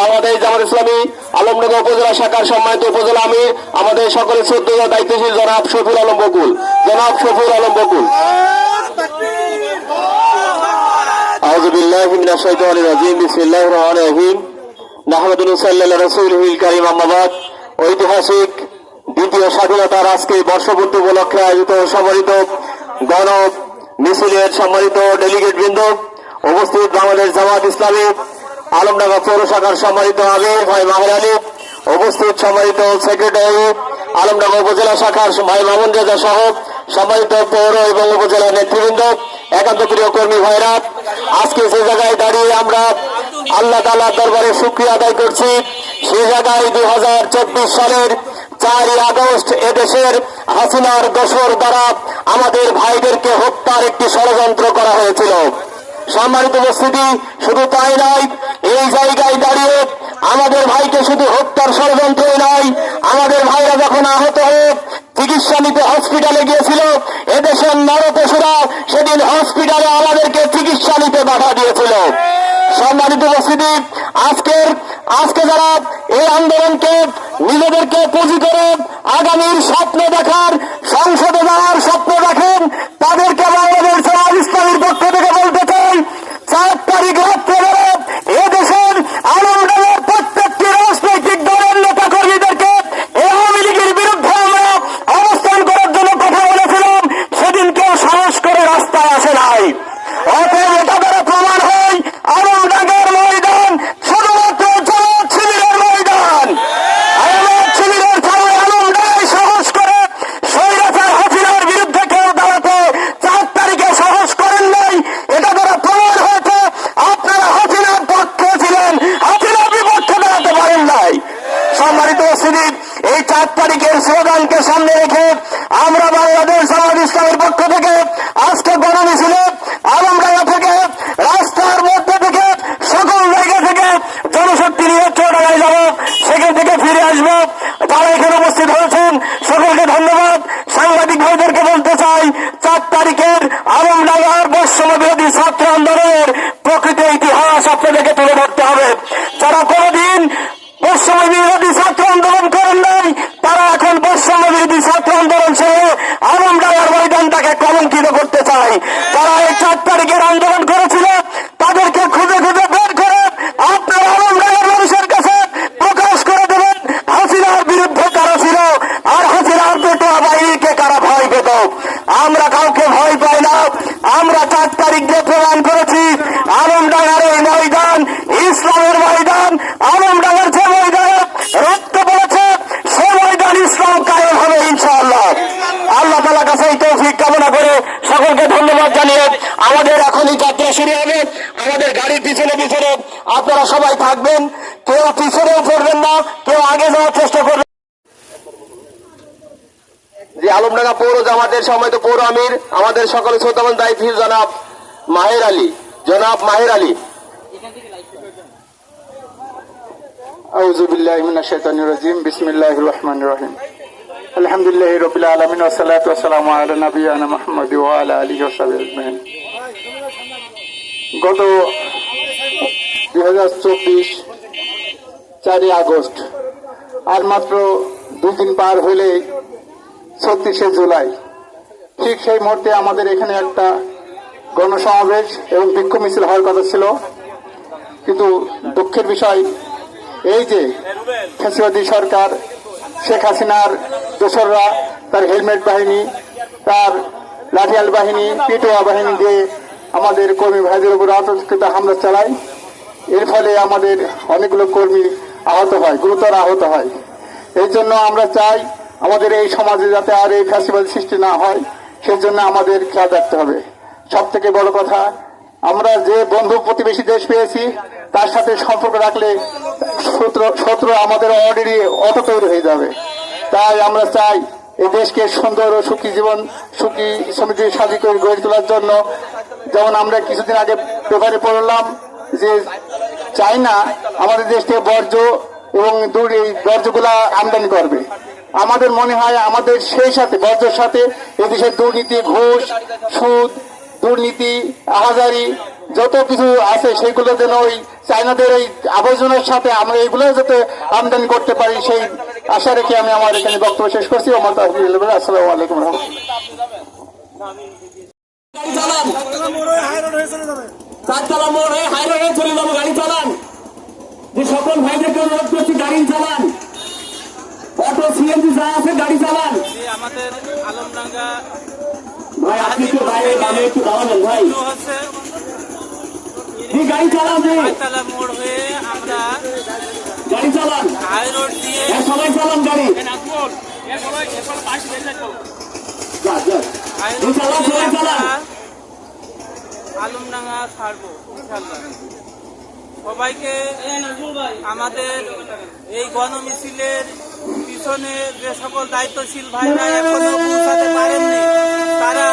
বাংলাদেশ জামাত ইসলামী, আলমনগর উপজেলা শাখার সম্মানিত উপজেলা আমাদের সকলের দায়িত্বশীল জনাব আলম বকুল। জনাব আলম বকুল। ঐতিহাসিক দ্বিতীয় স্বাধীনতার আজকে বর্ষপূর্তি উপলক্ষে আয়োজিত সম্মানিত গণ মিছিলের সম্মানিত ডেলিগেট বৃন্দ, উপস্থিত বাংলাদেশ জামাত ইসলামী আলমনগর পৌর শাখার সম্মানিত আমির ভাই মাহের আলী, উপস্থিত সম্মানিত সেক্রেটারি আলমনগর উপজেলা শাখার ভাই মামুন রেজা সহ সম্মানিত পৌর এবং উপজেলা নেতৃবৃন্দ, একান্ত প্রিয় কর্মী ভাইরা, আজকে যে জায়গায় দাঁড়িয়ে আমরা আল্লাহ তালার দরবারে শুক্রিয়া আদায় করছি, সে জায়গায় দুই হাজার চব্বিশ সালের চারই আগস্ট এদেশের হাসিনার দোসর দ্বারা আমাদের ভাইদেরকে হত্যার একটি ষড়যন্ত্র করা হয়েছিল। সম্মানিত উপস্থিতি শুধু তাই নয় এই জায়গায় দাঁড়িয়ে আমাদের ভাইকে শুধু হত্যার ষড়যন্ত্রই নয়, আমাদের ভাইরা যখন আহত হয়ে চিকিৎসা নিতে হসপিটালে গিয়েছিল, এদেশের নরপশুরা সেদিন হসপিটালে আমাদেরকে চিকিৎসা নিতে বাধা দিয়েছিল। সম্মানিত উপস্থিতি, আজকের, আজকে যারা এই আন্দোলনকে নিজেদেরকে পুঁজি করে আগামীর স্বপ্ন দেখার সংসদে যাওয়ার স্বপ্ন দেখেন তাদেরকে বাংলাদেশ সমাজ ইসলামীর পক্ষ থেকে বলতে চাই চার তারিখ রাত্রে বেড়ে এদেশের আনন্দের প্রত্যেকটি রাজনৈতিক দলের নেতা কর্মীদেরকে এই আওয়ামী লীগের বিরুদ্ধে আমরা অবস্থান করার জন্য কথা বলেছিলাম সেদিন কেউ সাহস করে রাস্তায় আসে নাই অতএব এটা দ্বারা প্রমাণ হয় আনন্দের ময়দান শুধুমাত্র জমাত শিবিরের ময়দান আয়ামত শিবিরের সবাই আনন্দায় সাহস করে স্বৈরাচার হাসিনার বিরুদ্ধে কেউ দাঁড়াতে চার তারিখে সাহস করেন নাই এটা দ্বারা প্রমাণ হয়েছে আপনারা হাসিনার পক্ষে ছিলেন হাসিনার বিপক্ষে দাঁড়াতে পারেন নাই সম্মানিত উপস্থিতি এই চার তারিখের স্লোগানকে সামনে রেখে আমরা বাংলাদেশ সমাজ ইসলামের পক্ষ থেকে আজকে গণমিছিলে কলঙ্কিত করতে চায় তারা এই চার তারিখের আন্দোলন করেছিল তাদেরকে খুঁজে খুঁজে বের করে আপনারা আলমডাঙ্গার মানুষের কাছে প্রকাশ করে দেবেন হাসিনার বিরুদ্ধে কারা ছিল আর হাসিনার পেটোয়া বাহিনীকে কারা ভয় পেত আমরা কাউকে ভয় পাই না আমরা চার তারিখ দিয়ে প্রমাণ করেছি আলমডাঙ্গার এই ময়দান ইসলামের ময়দান আলমডাঙ্গার যে ময়দানে রক্ত পড়েছে সে ময়দান ইসলাম কায়েম হবে ইনশাআল্লাহ আল্লাহ তালা কাছে এই তৌফিক কামনা করে সকলকে ধন্যবাদ জানিয়ে আমাদের এখনই যাত্রা শুরু হবে। আমাদের গাড়ির পিছনে পিছনে আপনারা সবাই থাকবেন। কেউ পিছনেও করবেন না, কেউ আগে যাওয়ার চেষ্টা করবেন। যে আলমডাঙ্গা পৌর জামাতের সময় তো পৌর আমির, আমাদের সকলে শ্রোতাবান দায়িত্ব জনাব মাহের আলী। জনাব মাহের আলী। আউজুবিল্লাহ ইমিনা শেতানুর রাজিম। বিসমিল্লাহ রহমান রহিম। আলহামদুলিল্লাহ রবিল আলমিন ওসালাত ওসালাম আলা নবীনা মোহাম্মদ আলী ওসাবি গত দুই হাজার চব্বিশ চারই আগস্ট, আর মাত্র দুদিন পার হলেই ছত্রিশে জুলাই। ঠিক সেই মুহূর্তে আমাদের এখানে একটা গণসমাবেশ এবং বিক্ষোভ মিছিল হওয়ার কথা ছিল। কিন্তু দুঃখের বিষয় এই যে ফেসিবাদী সরকার, শেখ হাসিনার দোসররা তার হেলমেট বাহিনী, তার লাঠিয়াল বাহিনী, পিটোয়া বাহিনী দিয়ে আমাদের কর্মী ভাইদের উপর আতঙ্কিত হামলা চালায়। এর ফলে আমাদের অনেকগুলো কর্মী আহত হয়, গুরুতর আহত হয়। এই জন্য আমরা চাই আমাদের এই সমাজে যাতে আর এই ফ্যাসিবাদ সৃষ্টি না হয় সেই জন্য আমাদের খেয়াল রাখতে হবে। সব থেকে বড় কথা, আমরা যে বন্ধু প্রতিবেশী দেশ পেয়েছি, তার সাথে সম্পর্ক রাখলে শত্রু আমাদের অলরেডি অটো তৈরি হয়ে যাবে। তাই আমরা চাই এই দেশকে সুন্দর ও সুখী জীবন, সুখী সমৃদ্ধি সাজি করে গড়ে তোলার জন্য। যেমন আমরা কিছুদিন আগে পেপারে পড়লাম যে চাইনা আমাদের দেশ থেকে বর্জ্য এবং দূর এই বর্জ্যগুলা আমদানি করবে। আমাদের মনে হয় আমাদের সেই সাথে, বর্জ্যের সাথে এদেশের দুর্নীতি, ঘুষ, সুদ, দুর্নীতি, আহাজারি যত কিছু আছে সেগুলো যেন ওই চাইনাদের এই আবর্জনার সাথে আমরা এগুলো যাতে আমদানি করতে পারি সেই আশা রেখে আমি আমার এখানে বক্তব্য শেষ করছি। আমার আসসালামু আলাইকুম গাড়ি চালান গাড়ি যে সকল ভাইদেরকে অনুরোধ করছি গাড়ি চালান অটো সিএনজি যা আছে গাড়ি চালান আমাদের আলমডাঙ্গা ভাই আপনি একটু বাইরে বামে একটু দাঁড়াবেন ভাই। শুরু গাড়ি চালান মোড় হয়ে আমরা গাড়ি চালান। হাই রোড দিয়ে সবাই চালান গাড়ি। আলমডাঙ্গা ছাড়বো সবাইকে আমাদের এই গণমিছিলের পিছনে যে সকল দায়িত্বশীল ভাইরা এখনও পৌঁছাতে পারেননি তারা